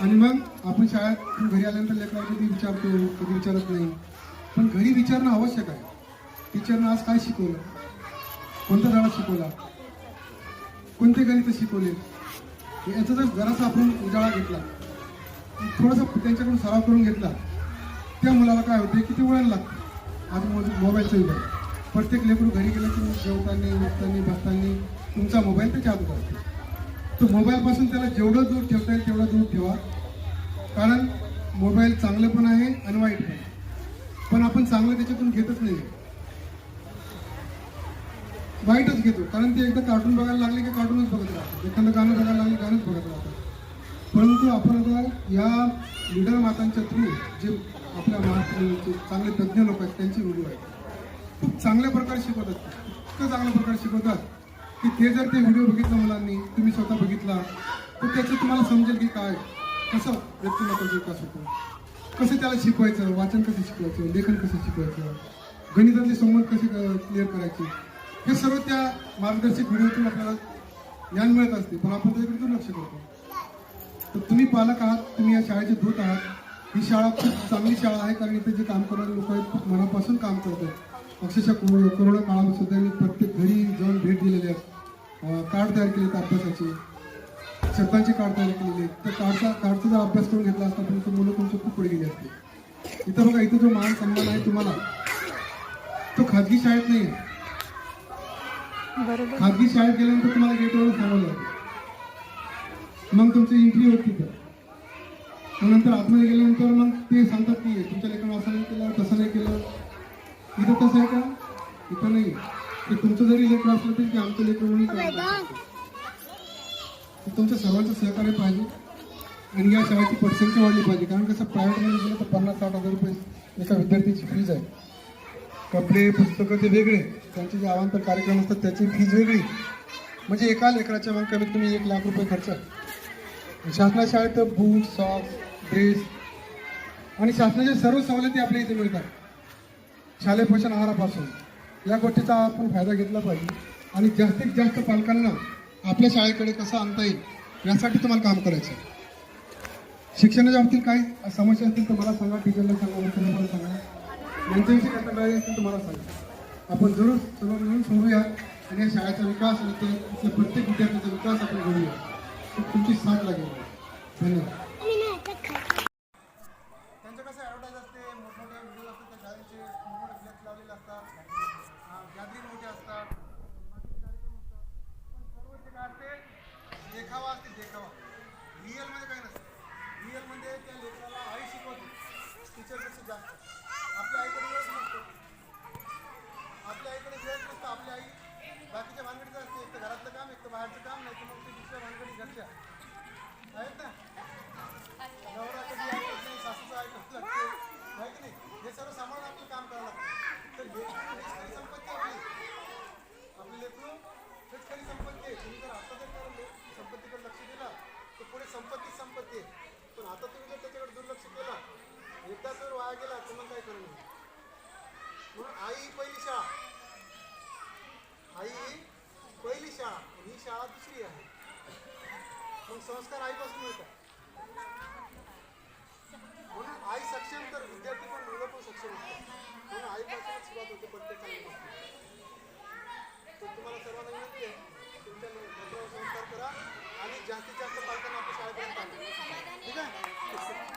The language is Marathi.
आणि मग आपण शाळेत घरी आल्यानंतर लेकराला कधी विचारतो कधी विचारत नाही. पण घरी विचारणं आवश्यक आहे. टीचरनं आज काय शिकवलं? कोणता धडा शिकवला? कोणते गणित शिकवले? याचा जर जरासा आपण उजाळा घेतला थोडासा त्यांच्याकडून सराव करून घेतला त्या मुलाला काय होते किती वळण लागतं. आज मो- मोबाईलचं युग आहे. प्रत्येक लेकरू घरी गेलं की जेवताना उठताना बसताना तुमचा मोबाईल त्याच्या हातात असतो. तो मोबाईलपासून त्याला जेवढं दूर ठेवता येईल तेवढं दूर ठेवा. कारण मोबाईल चांगलं पण आहे आणि वाईट पण पण आपण चांगलं त्याच्यातून घेतच नाही. वाईटच घेतो. कारण ते एकदा कार्टून बघायला लागले की कार्टूनच बघत राहतात. एखादं गाणं बघायला लागले गाणंच बघत राहतात. परंतु आपण आता या लिडर मातांच्या थ्रू जे आपल्या महाराष्ट्राचे चांगले तज्ज्ञ लोक आहेत त्यांची व्हिडिओ आहेत खूप चांगल्या प्रकारे शिकवतात. इतकं चांगल्या प्रकारे शिकवतात की ते जर ते व्हिडिओ बघितला मुलांनी तुम्ही स्वतः बघितला तर त्याचं तुम्हाला समजेल की काय? कसं व्यक्तिमत्वाचा विकास होतो? कसं त्याला शिकवायचं? वाचन कसं शिकवायचं? लेखन कसं शिकवायचं? गणितातले संबंध कसे क्लिअर करायचे? हे सर्व त्या मार्गदर्शक व्हिडिओतून आपल्याला ज्ञान मिळत असते. पण आपण त्याच्याकडे दुर्लक्ष करतो. तर तुम्ही पालक आहात तुम्ही या शाळेचे दूत आहात. ही शाळा खूप चांगली शाळा आहे कारण इथे जे काम करणारे लोक आहेत खूप मनापासून काम करतात. अक्षरशः कोरोना काळामध्ये सुद्धा प्रत्येक घरी जाऊन भेट दिलेली आहेत कार्ड तयार केले आहेत अभ्यासाचे. शब्दांचे कार्ड तयार केलेले त्या कार्डचा कार्डचा जर अभ्यास करून घेतला असता तर मुलं तुमचे खूप पुढे गेले असते. इथं बघा इथं जो मान सन्मान आहे तुम्हाला तो खाजगी शाळेत नाही आहे खाजगी शाळेत गेल्यानंतर तुम्हाला गेटवर थांबवलं. जातं. मग तुमची एंट्री होती तिथं. मग नंतर आतमध्ये गेल्यानंतर मग ते सांगतात की तुमच्या लेखन असं नाही केलं तसं नाही केलं. इथं तसं आहे का? इथं नाही ते तुमचं जरी लेकर असलं तरी ते आमचं लेकर म्हणून करतं. तर तुमच्या सर्वांचं सहकार्य पाहिजे. आणि या शाळेची पटसंख्या वाढली पाहिजे. कारण कसं प्रायव्हेटमध्ये गेलं तर पन्नास साठ हजार रुपये एका विद्यार्थ्याची फीज आहे. कपडे पुस्तकं ते वेगळे. त्यांचे जे आवांतर कार्यक्रम असतात त्याची फीज वेगळी. म्हणजे एका लेकराच्या मग कमीत कमी एक लाख रुपये खर्च. शासना शाळेत बूट सॉक्स ड्रेस आणि शासनाच्या सर्व सवलती आपल्या इथे मिळतात. शालेय पोषण आहारापासून. या गोष्टीचा आपण फायदा घेतला पाहिजे. आणि जास्तीत जास्त पालकांना आपल्या शाळेकडे कसं आणता येईल यासाठी तुम्हाला काम करायचं आहे. शिक्षणाच्या बाबतीत काही समस्या असतील तर मला सांगा टीचरला सांगा वरिष्ठांना सांगा. यांच्याविषयी काय तक्रारी असतील तर मला सांगा. आपण जरूर सर्व मिळून सोडूया आणि या शाळेचा विकास आणि त्या प्रत्येक विद्यार्थ्याचा विकास आपण घडूया तुमची साथ लागेल धन्यवाद त्यांचं कसं ॲडव्हर्टाईज असते मोठमोठे व्हिडिओ असतात त्या शाळेचे मोठमोठे फ्लॅक्स लावलेले असतात गॅदरिंग मोठे असतात बाकीचे कार्यक्रम असतात पण सर्व ते काय असते देखावा असते देखावा रिअलमध्ये काही नसतं. रिअलमध्ये म्हणजे त्या लेकराला आई शिकवते. टीचरपेक्षा जास्त. आपल्या आईकडे वेळच नसतो. आपल्या आईकडे वेळच नसतो. आपली आई बाकीच्या भानगडीचं असते. एक तर घरातलं काम एक तर बाहेरचं काम नाही तर मग ते दुसऱ्या भानगडी घरच्या. आहेत ना? नवरा कधी ऐकत नाही. सासूचं ऐकत लागते माहिती नाही? हे सर्व सांभाळून आपलं काम करावं लागतं. तर लेकरू हीच खरी संपत्ती आपली. आपली लेकरू हेच खरी संपत्ती आहे तुम्ही जर आता जर त्या ले- संपत्तीकडे लक्ष दिला संपत्ती संपत्ती. आहे पण आता तुम्ही जर त्याच्याकडे दुर्लक्ष केला एकदा जर वाया गेला तर मग काय करणार? म्हणून आई ही पहिली शाळा. आई ही पहिली शाळा. आणि ही शाळा दुसरी आहे. मग संस्कार आईपासून मिळतात म्हणून आई सक्षम तर विद्यार्थी पण मुलं पण सक्षम होते. म्हणून आईपासूनच सुरुवात होते प्रत्येक तर तुम्हाला सर्वांना विनंती आहे तुमच्या संस्कार करा आणि जास्तीत जास्त समाधानी